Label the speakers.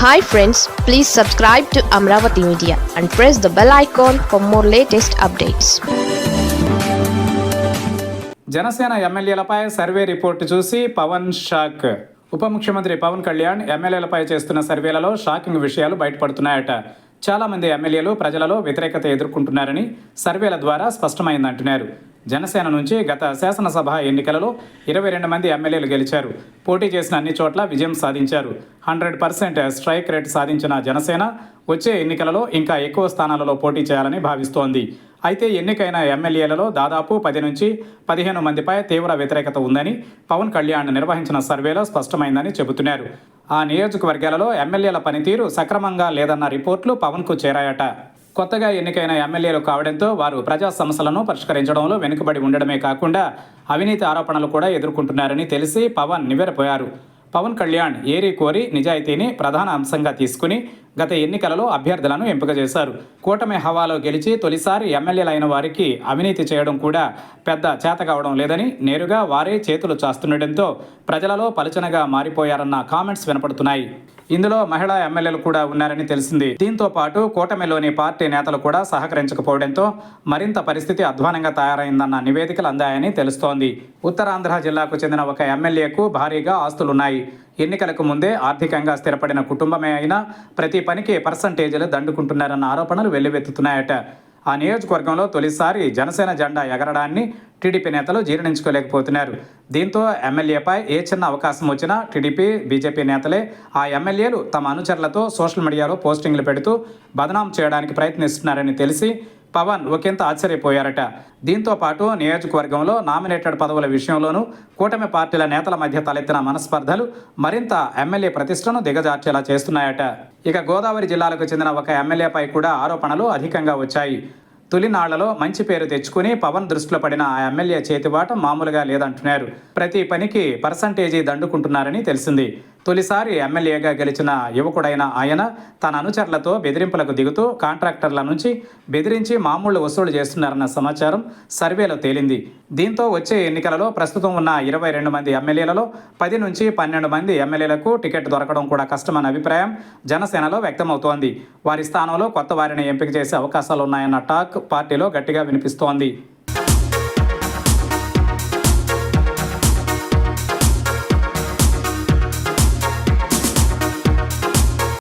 Speaker 1: Hi friends please subscribe to Amaravati media and press the bell icon for more latest updates
Speaker 2: Janasena ఎమ్మెల్యేలపై survey report చూసి Pawan shock. ఉప ముఖ్యమంత్రి పవన్ కళ్యాణ్ ఎమ్మెల్యేలపై చేస్తున్న సర్వేలలో shocking విషయాలు బయటపడుతున్నాయట. చాలా మంది ఎమ్మెల్యేలు ప్రజలలో వ్యతిరేకత ఎదుర్కొంటున్నారని సర్వేల ద్వారా స్పష్టమైందంటున్నారు జనసేన నుంచి గత శాసనసభ ఎన్నికలలో ఇరవై రెండు మంది ఎమ్మెల్యేలు గెలిచారు. పోటీ చేసిన అన్ని చోట్ల విజయం సాధించారు. హండ్రెడ్ పర్సెంట్ స్ట్రైక్ రేట్ సాధించిన జనసేన వచ్చే ఎన్నికలలో ఇంకా ఎక్కువ స్థానాలలో పోటీ చేయాలని భావిస్తోంది. అయితే ఎన్నికైన ఎమ్మెల్యేలలో దాదాపు పది నుంచి పదిహేను మందిపై తీవ్ర వ్యతిరేకత ఉందని పవన్ కళ్యాణ్ నిర్వహించిన సర్వేలో స్పష్టమైందని చెబుతున్నారు. ఆ నియోజకవర్గాలలో ఎమ్మెల్యేల పనితీరు సక్రమంగా లేదన్న రిపోర్ట్లు పవన్కు చేరాయట. కొత్తగా ఎన్నికైన ఎమ్మెల్యేలు కావడంతో వారు ప్రజా సమస్యలను పరిష్కరించడంలో వెనుకబడి ఉండడమే కాకుండా అవినీతి ఆరోపణలు కూడా ఎదుర్కొంటున్నారని తెలిసి పవన్ నివ్వెరపోయారు. పవన్ కళ్యాణ్ ఏరి కోరి నిజాయితీని ప్రధాన అంశంగా తీసుకుని గత ఎన్నికలలో అభ్యర్థులను ఎంపిక చేశారు. కూటమి హవాలో గెలిచి తొలిసారి ఎమ్మెల్యేలైన వారికి అవినీతి చేయడం కూడా పెద్ద చేత కావడం లేదని నేరుగా వారే చేతులు చాస్తుండటంతో ప్రజలలో పలుచనగా మారిపోయారన్న కామెంట్స్ వినపడుతున్నాయి. ఇందులో మహిళా ఎమ్మెల్యేలు కూడా ఉన్నారని తెలిసింది. దీంతో పాటు కూటమిలోని పార్టీ నేతలు కూడా సహకరించకపోవడంతో మరింత పరిస్థితి అధ్వానంగా తయారైందన్న నివేదికలు అందాయని తెలుస్తోంది. ఉత్తరాంధ్ర జిల్లాకు చెందిన ఒక ఎమ్మెల్యేకు భారీగా ఆస్తులున్నాయి. ఎన్నికలకు ముందే ఆర్థికంగా స్థిరపడిన కుటుంబమే అయినా ప్రతి పనికి పర్సంటేజీలు దండుకుంటున్నారన్న ఆరోపణలు వెల్లువెత్తుతున్నాయట. ఆ నియోజకవర్గంలో తొలిసారి జనసేన జెండా ఎగరడాన్ని టీడీపీ నేతలు జీర్ణించుకోలేకపోతున్నారు. దీంతో ఎమ్మెల్యేపై ఏ చిన్న అవకాశం వచ్చినా టీడీపీ బీజేపీ నేతలే ఆ ఎమ్మెల్యేలు తమ అనుచరులతో సోషల్ మీడియాలో పోస్టింగ్లు పెడుతూ బదనాం చేయడానికి ప్రయత్నిస్తున్నారని తెలిసి పవన్ ఒకంత ఆశ్చర్యపోయారట. దీంతో పాటు నియోజకవర్గంలో నామినేటెడ్ పదవుల విషయంలోనూ కూటమి పార్టీల నేతల మధ్య తలెత్తిన మనస్పర్ధలు మరింత ఎమ్మెల్యే ప్రతిష్టను దిగజార్చేలా చేస్తున్నాయట. ఇక గోదావరి జిల్లాలకు చెందిన ఒక ఎమ్మెల్యేపై కూడా ఆరోపణలు అధికంగా వచ్చాయి. తొలినాళ్ళలో మంచి పేరు తెచ్చుకుని పవన్ దృష్టిలో పడిన ఆ ఎమ్మెల్యే చేతిబాట మామూలుగా లేదంటున్నారు. ప్రతి పనికి పర్సంటేజీ దండుకుంటున్నారని తెలిసింది. తొలిసారి ఎమ్మెల్యేగా గెలిచిన యువకుడైన ఆయన తన అనుచరులతో బెదిరింపులకు దిగుతూ కాంట్రాక్టర్ల నుంచి బెదిరించి మామూలు వసూలు చేస్తున్నారన్న సమాచారం సర్వేలో తేలింది. దీంతో వచ్చే ఎన్నికలలో ప్రస్తుతం ఉన్న ఇరవై రెండు మంది ఎమ్మెల్యేలలో పది నుంచి పన్నెండు మంది ఎమ్మెల్యేలకు టికెట్ దొరకడం కూడా కష్టమన్న అభిప్రాయం జనసేనలో వ్యక్తమవుతోంది. వారి స్థానంలో కొత్త వారిని ఎంపిక చేసే అవకాశాలు ఉన్నాయన్న టాక్ పార్టీలో గట్టిగా వినిపిస్తోంది.